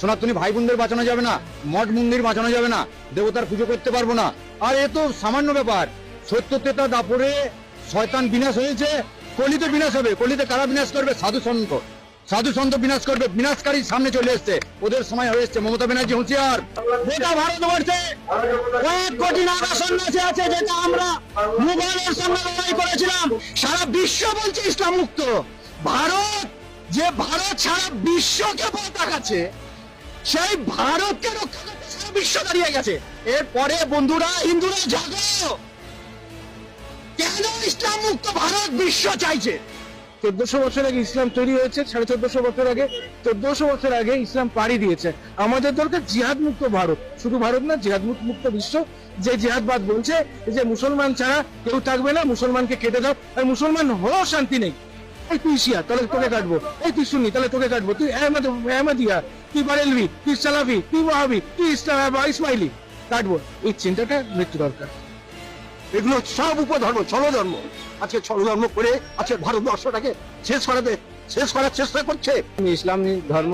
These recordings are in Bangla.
সনাতনী ভাই বোনদের বাঁচানো যাবে না, মঠ মন্দির বাঁচানো যাবে না, দেবতার পুজো করতে পারব না। আর এ তো সামান্য ব্যাপার। সত্য তেতা দাপরে শয়তান বিনাশ হয়েছে, কলিতে বিনাশ হবে। কলিতে কারা বিনাশ করবে? সাধু সন্ত। সাধু সন্ত বিনাশ করবে বিনাশকারী সামনে চলে এসছে। ওদের সময় হয়ে এসছে। মমতা ব্যানার্জি হুঁশিয়ার। গোটা ভারতবর্ষে কয়েক কোটি নাগা সন্ন্যাসী আছে, যেটা আমরা মুঘলের সঙ্গে লড়াই করেছিলাম। সারা বিশ্ব বলছে ইসলাম মুক্ত। ভারত, যে ভারত সারা বিশ্বকে পতাকাচ্ছে সেই ভারতকে রক্ষা করতে সারা বিশ্ব দাঁড়িয়ে গেছে। এরপরে বন্ধুরা হিন্দুরা জাগো। কেন ইসলাম মুক্ত ভারত বিশ্ব চাইছে? চোদ্দশো বছর আগে ইসলাম তৈরি হয়েছে, সাড়ে চোদ্দশো বছর আগে, চোদ্দশো বছর আগে ইসলাম পাড়ি দিয়েছে। আমাদের দরকার জিহাদ মুক্ত ভারত। শুধু ভারত না জিহাদ মুক্ত বিশ্ব। যে জিহাদবাদ বলছে যে মুসলমান ছাড়া কেউ থাকবে না, মুসলমানকে কেটে দাও। আর মুসলমান হওয়াও শান্তি নেই। এই তুই শিয়া, তাহলে তোকে কাটবো। এই তুই শুনি তাহলে তোকে কাটবো। তুই আহমদ, আহমদিয়া তুই বারেলভি তুই সালাফি তুই ওয়াহাবি ইসলাম ইসমাইলি? কাটবো। এই চিন্তাটা মৃত্যু দরকার। এগুলো সব উপধর্ম ছলধর্ম আজকে ছলধর্ম করে আজকে ভারতবর্ষটাকে শেষ করাতে শেষ করার চেষ্টা করছে। ইসলাম ধর্ম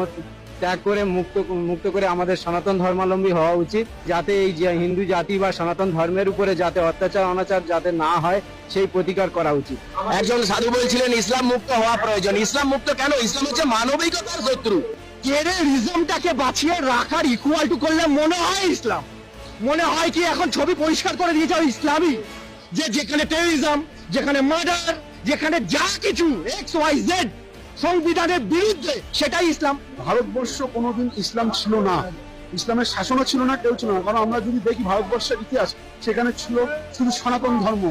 ত্যাগ করে মুক্ত মুক্ত করে আমাদের সনাতন ধর্মাবলম্বী হওয়া উচিত যাতে এই যে হিন্দু জাতি বা সনাতন ধর্মের উপরে যাতে অত্যাচার অনাচার যাতে না হয় সেই প্রতিকার করা উচিত। একজন সাধু বলছিলেন ইসলাম মুক্ত হওয়া প্রয়োজন। ইসলাম মুক্ত কেন? ইসলাম হচ্ছে মানবিকতার শত্রু। টেরিজমটাকে বাঁচিয়ে রাখার ইকুয়াল টু করলে মনে হয় ইসলাম। মনে হয় কি এখন ছবি পরিষ্কার করে দিয়েছে ইসলামই যে যেখানে টেরিজম যেখানে মার্ডার যেখানে যা কিছু এক্স ওয়াই জেড সংবিধানের বিরুদ্ধে সেটাই ইসলাম। ভারতবর্ষ কোনোদিন ইসলাম ছিল না। ইসলামের শাসনও ছিল না কেউ ছিল না। কারণ আমরা যদি দেখি ভারতবর্ষের ইতিহাস সেখানে ছিল শুধু সনাতন ধর্ম।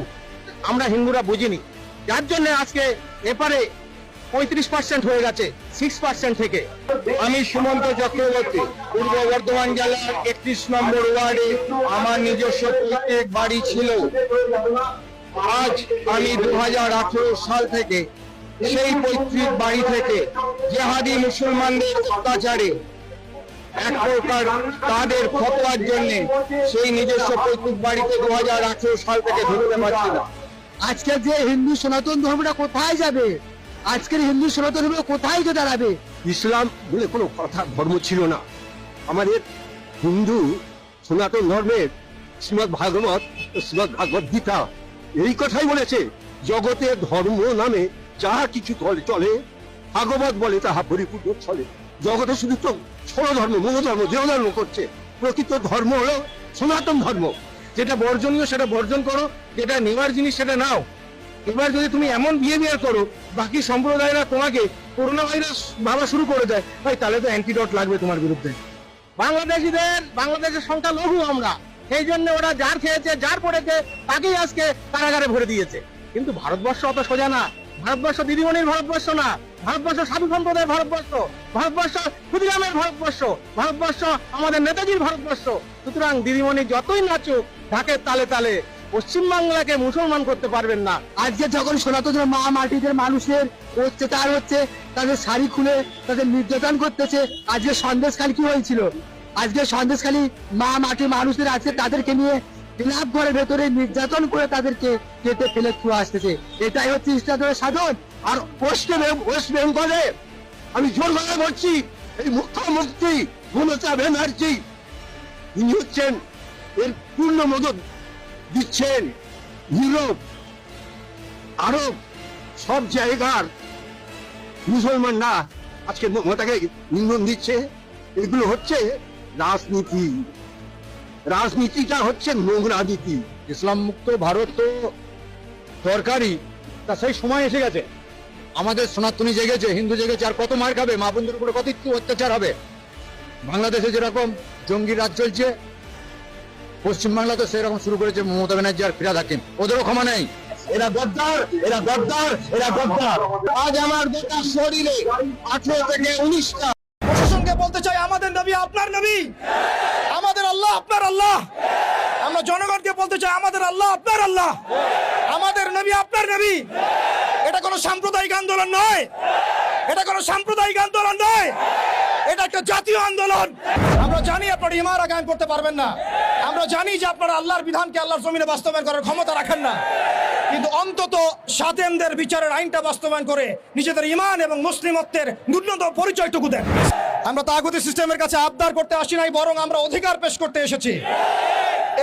আমরা হিন্দুরা বুঝিনি। যার জন্য আজকে এপারে পঁয়ত্রিশ পার্সেন্ট হয়ে গেছে সিক্স পার্সেন্ট থেকে। আমি সুমন্ত চক্রবর্তী, পূর্ব বর্ধমান জেলার একত্রিশ নম্বর ওয়ার্ডে, আমার নিজস্ব প্রত্যেক বাড়ি ছিল। আজ আমি দুহাজার আঠারো সাল থেকে সেই পৈতৃক বাড়ি থেকে জেহাদি মুসলমানদের অত্যাচারে এক প্রকার তাদের ফতোয়ার জন্য সেই নিজস্ব পৈতৃক বাড়িতে দু হাজার আঠেরো সাল থেকে ঢুকতে পারছি না। আজকে যে হিন্দু সনাতন ধর্মটা কোথায় যাবে? আজকের হিন্দু সনাতন কোথায় যে দাঁড়াবে? ইসলাম বলে কোনো কথা, ধর্ম ছিল না। আমাদের হিন্দু সনাতন ধর্মের শ্রীমদ ভাগবত শ্রীমদ ভাগবত গীতা এই কথাই বলেছে, জগতে ধর্ম নামে যাহা কিছু চলে ভাগবত বলে তাহা পরিপূর্ণ চলে। জগতে শুধু তো ছোট ধর্ম, মূল ধর্ম, দেহ ধর্ম করছে। প্রকৃত ধর্ম হলো সনাতন ধর্ম। যেটা বর্জনীয় সেটা বর্জন করো, যেটা নেওয়ার জিনিস সেটা নাও। এবার যদি তুমি এমন বিহেভিয়ার করো, বাকি সম্প্রদায়রা তোমাকে করোনা ভাইরাস ভাবা শুরু করে দেয়, ভাই তাহলে তো অ্যান্টিডট লাগবে তোমার বিরুদ্ধে। বাংলাদেশিদের, বাংলাদেশের সংখ্যা লঘু আমরা। সেই জন্য ওরা যার খেয়েছে, যার পড়েছে, তাকেই আজকে কারাগারে ভরে দিয়েছে। কিন্তু ভারতবর্ষ অত সোজা না। ভারতবর্ষ দিদিমণির ভারতবর্ষ না। ভারতবর্ষ সাধু সম্প্রদায়ের ভারতবর্ষ। ভারতবর্ষ ক্ষুদিরামের ভারতবর্ষ। ভারতবর্ষ আমাদের নেতাজির ভারতবর্ষ। সুতরাং দিদিমণি যতই নাচুক, ঢাকের তালে তালে পশ্চিমবাংলাকে মুসলমান করতে পারবেন না। আজকে যখন সনাতন মা মাটিদের মানুষের অত্যাচার হচ্ছে, তাদের শাড়ি খুলে তাদের নির্যাতন করতেছে, আজকে সন্দেশখালি কি হয়েছিল? আজকে সন্দেশখালি মা মাটির মানুষদের আছে তাদেরকে নিয়ে বিলাপ ঘরের ভেতরে নির্যাতন করে তাদেরকে কেটে ফেলে ছুঁয়ে আসতেছে। এটাই হচ্ছে ইসলামের সাধন। আর পশ্চিম ওয়েস্ট বেঙ্গলে আমি জোর গলায় বলছি, এই মুখ্যমন্ত্রী মমতা ব্যানার্জি ইনি হচ্ছেন এর পূর্ণ মদত। দিচ্ছেন ইউরোপ, আরব, সব জায়গার মুসলমানরা আজকে মমতাকে ইন্ধন দিচ্ছে। এগুলো হচ্ছে রাজনীতি। রাজনীতিটা হচ্ছে নোংরা নীতি। ইসলাম মুক্ত ভারত তো দরকারই। তা সেই সময় এসে গেছে। আমাদের সনাতনী জেগেছে, হিন্দু জেগেছে, আর কত মার খাবে? মা বোনদের উপরে কত অত্যাচার হবে? বাংলাদেশে যেরকম জঙ্গি রাজ চলছে পশ্চিমবাংলা তো সেরকম শুরু করেছে মমতা ব্যানার্জি আর ফিরাদ হাকিম। ওদেরও ক্ষমা নেই। এরা গদ্দার এরা গদ্দার এরা গদ্দার। আজ আমার গোটা শরীরে আঠেরো থেকে উনিশটা। বলতে চাই, আমাদের নবী আপনার নবী। আমাদের আল্লাহ আপনার আল্লাহ। আমরা জনগণকে বলতে চাই, আমাদের আল্লাহ আপনার আল্লাহ। আমাদের নবী আপনার নবী। এটা কোনো সাম্প্রদায়িক আন্দোলন নয়। এটা কোনো সাম্প্রদায়িক আন্দোলন নয়। এটা একটা জাতীয় আন্দোলন। আমরা জানি আপনারা ইমারা গায়ন করতে পারবেন না। আমরা জানি যে আপনারা আল্লাহর বিধানকে আল্লাহর জমিনে বাস্তবায়ন করার ক্ষমতা রাখেন না। কিন্তু অন্তত সাতেমদের বিচারের আইনটা বাস্তবায়ন করে নিজেদের ইমান এবং মুসলিমত্বের ন্যূনতম পরিচয়টুকু দেন। আমরা তাগুতি সিস্টেমের কাছে আবদার করতে আসি নাই, বরং আমরা অধিকার পেশ করতে এসেছি।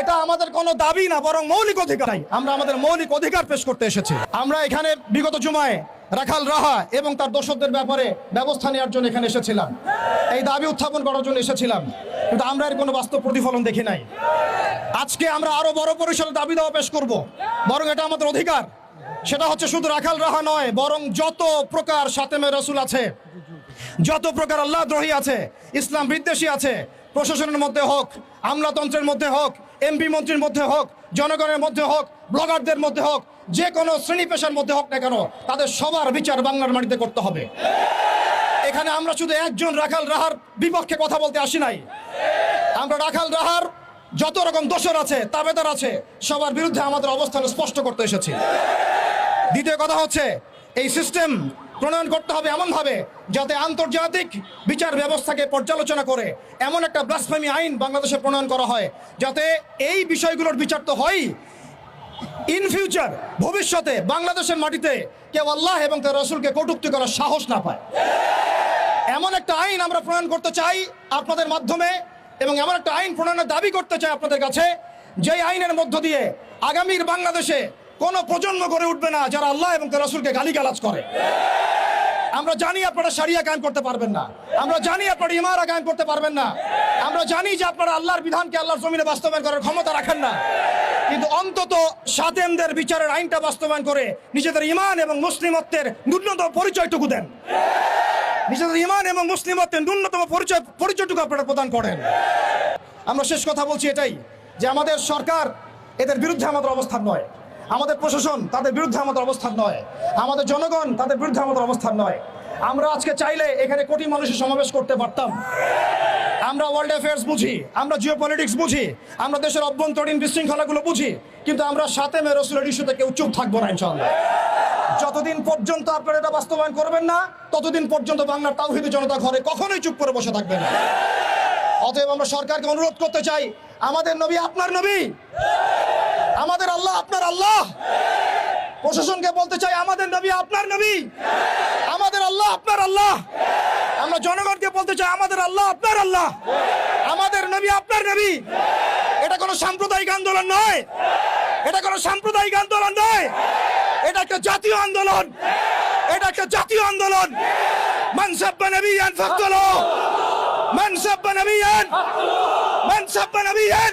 এটা আমাদের কোনো দাবি না, বরং মৌলিক অধিকার। আমরা আমাদের মৌলিক অধিকার পেশ করতে এসেছি। আমরা এখানে বিগত জুমায় রাখাল রাহা এবং তার দোষকদের ব্যাপারে ব্যবস্থা নেওয়ার জন্য এখানে এসেছিলাম। এই দাবি উত্থাপন করার জন্য এসেছিলাম। কিন্তু আমরা এর কোনো বাস্তব প্রতিফলন দেখি নাই। আজকে আমরা আরও বড় পরিসরে দাবি দেওয়া পেশ করব। বরং এটা আমাদের অধিকার। সেটা হচ্ছে শুধু রাখাল রাহা নয়, বরং যত প্রকার সাতেমে রসুল আছে, যত প্রকার আল্লাহ দ্রোহী আছে, ইসলাম বিদ্বেষী আছে, প্রশাসনের মধ্যে হোক, আমলাতন্ত্রের মধ্যে হোক এমপি মন্ত্রীর মধ্যে হোক, জনগণের মধ্যে হোক, ব্লগারদের মধ্যে হোক, যে কোনো শ্রেণি পেশার মধ্যে হোক না কেন, তাদের সবার বিচার বাংলার মাটিতে করতে হবে। এখানে আমরা শুধু একজন রাখাল রাহার বিপক্ষে কথা বলতে আসি নাই। আমরা রাখাল রাহার যত রকম দোষর আছে, তাবেদার আছে, সবার বিরুদ্ধে আমাদের অবস্থান স্পষ্ট করতে এসেছি। দ্বিতীয় কথা হচ্ছে, এই সিস্টেম প্রণয়ন করতে হবে এমনভাবে যাতে আন্তর্জাতিক বিচার ব্যবস্থাকে পর্যালোচনা করে। এমন একটা ব্লাসফেমি আইন বাংলাদেশে প্রণয়ন করা হয়, যাতে এই বিষয়গুলোর বিচার তো হয়ই। ইন ফিউচার ভবিষ্যতে বাংলাদেশের মাটিতে কেউ আল্লাহ এবং তার রসুলকে কটুক্তি করার সাহস না পায়। এমন একটা আইন আমরা প্রণয়ন করতে চাই আপনাদের মাধ্যমে এবং এমন একটা আইন প্রণয়নের দাবি করতে চাই আপনাদের কাছে, যেই আইনের মধ্য দিয়ে আগামীর বাংলাদেশে কোনো প্রজন্ম গড়ে উঠবে না যারা আল্লাহ এবং তার রসুলকে গালিগালাজ করে। আমরা জানি আপনারা সারিয়া গায়ন করতে পারবেন না। আমরা জানি আপনারা ইমারা গায়ন করতে পারবেন না। আমরা জানি যে আপনারা আল্লাহর বিধানকে আল্লাহর জমিনে বাস্তবায়ন করার ক্ষমতা রাখেন না। কিন্তু অন্তত সাতেমদের বিচারের আইনটা বাস্তবায়ন করে নিজেদের ইমান এবং মুসলিমত্বের ন্যূনতম পরিচয়টুকু দেন। নিজেদের ইমান এবং মুসলিমত্বের ন্যূনতম পরিচয়, পরিচয়টুকু আপনারা প্রদান করেন। আমরা শেষ কথা বলছি এটাই যে আমাদের সরকার এদের বিরুদ্ধে আমাদের অবস্থান নয়। আমাদের প্রশাসন তাদের বিরুদ্ধে আমাদের অবস্থান নয়। আমাদের জনগণ তাদের বিরুদ্ধে আমাদের অবস্থান নয়। আমরা আজকে চাইলে এখানে কোটি মানুষের সমাবেশ করতে পারতাম। আমরা ওয়ার্ল্ড অ্যাফেয়ার্স বুঝি, আমরা জিও পলিটিক্স বুঝি, আমরা দেশের অভ্যন্তরীণ বিশৃঙ্খলাগুলো বুঝি, কিন্তু আমরা সাথে মে রসুলের ইস্যুতে কেউ চুপ থাকব না ইনশাল্লাহ যতদিন পর্যন্ত আপনারা এটা বাস্তবায়ন করবেন না, ততদিন পর্যন্ত বাংলার তাওহিদি জনতা ঘরে কখনোই চুপ করে বসে থাকবে না। অতএব আমরা সরকারকে অনুরোধ করতে চাই, আমাদের নবী আপনার নবী। আমাদের আল্লাহ আপনার আল্লাহ। প্রশাসনকে বলতে চাই, আমাদের নবী আপনার নবী। আমাদের আল্লাহ আপনার আল্লাহ। আমরা জনগণকে বলতে চাই, আমাদের আল্লাহ আপনার আল্লাহ। আমাদের নবী আপনার নবী। এটা কোনো সাম্প্রদায়িক আন্দোলন নয়। এটা কোনো সাম্প্রদায়িক আন্দোলন নয়। এটা একটা জাতীয় আন্দোলন। এটা একটা জাতীয় আন্দোলন। মান সাব্বা নবিয়ান ফাকতুলু। মান সাব্বা নবিয়ান। মান সাব্বা নবিয়ান।